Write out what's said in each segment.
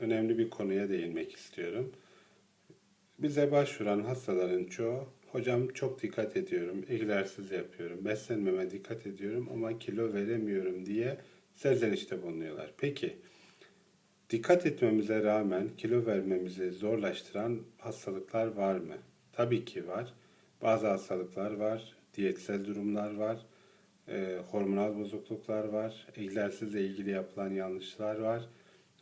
önemli bir konuya değinmek istiyorum. Bize başvuran hastaların çoğu, hocam çok dikkat ediyorum, egzersiz yapıyorum, beslenmeme dikkat ediyorum ama kilo veremiyorum diye serzenişte bulunuyorlar. Peki, dikkat etmemize rağmen kilo vermemizi zorlaştıran hastalıklar var mı? Tabii ki var. Bazı hastalıklar var, diyetsel durumlar var, e, hormonal bozukluklar var, egzersizle ilgili yapılan yanlışlar var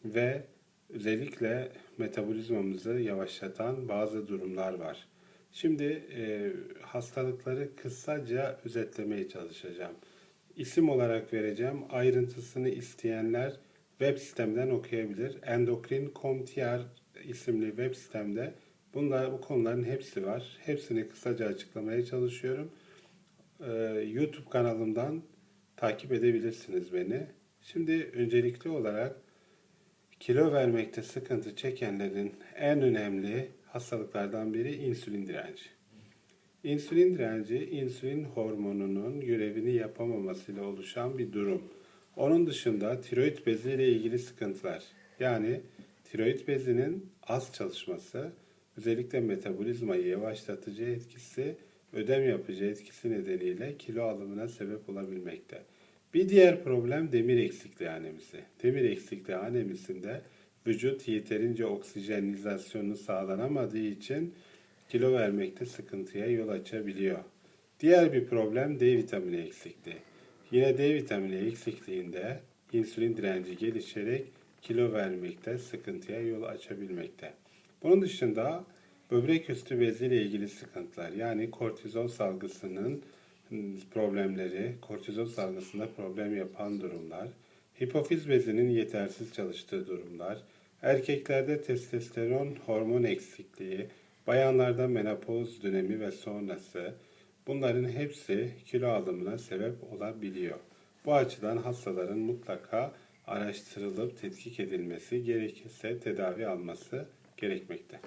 ve özellikle metabolizmamızı yavaşlatan bazı durumlar var. Şimdi e, hastalıkları kısaca özetlemeye çalışacağım. İsim olarak vereceğim. Ayrıntısını isteyenler web sitemden okuyabilir. Endokrin.com.tr isimli web sitemde bunlar, bu konuların hepsi var. Hepsini kısaca açıklamaya çalışıyorum. Ee, YouTube kanalımdan takip edebilirsiniz beni. Şimdi öncelikli olarak kilo vermekte sıkıntı çekenlerin en önemli hastalıklardan biri insülin direnci. İnsülin direnci, insülin hormonunun görevini yapamamasıyla oluşan bir durum. Onun dışında tiroid bezi ile ilgili sıkıntılar. Yani tiroid bezinin az çalışması, özellikle metabolizmayı yavaşlatıcı etkisi, ödem yapıcı etkisi nedeniyle kilo alımına sebep olabilmekte. Bir diğer problem demir eksikliği anemisi. Demir eksikliği anemisinde vücut yeterince oksijenizasyonu sağlanamadığı için kilo vermekte sıkıntıya yol açabiliyor. Diğer bir problem D vitamini eksikliği. Yine D vitamini eksikliğinde insülin direnci gelişerek kilo vermekte sıkıntıya yol açabilmekte. Bunun dışında böbrek üstü beziyle ilgili sıkıntılar yani kortizol salgısının problemleri, kortizol salgısında problem yapan durumlar, hipofiz bezinin yetersiz çalıştığı durumlar, erkeklerde testosteron hormon eksikliği, bayanlarda menopoz dönemi ve sonrası bunların hepsi kilo alımına sebep olabiliyor. Bu açıdan hastaların mutlaka araştırılıp tetkik edilmesi gerekirse tedavi alması gerekmekte.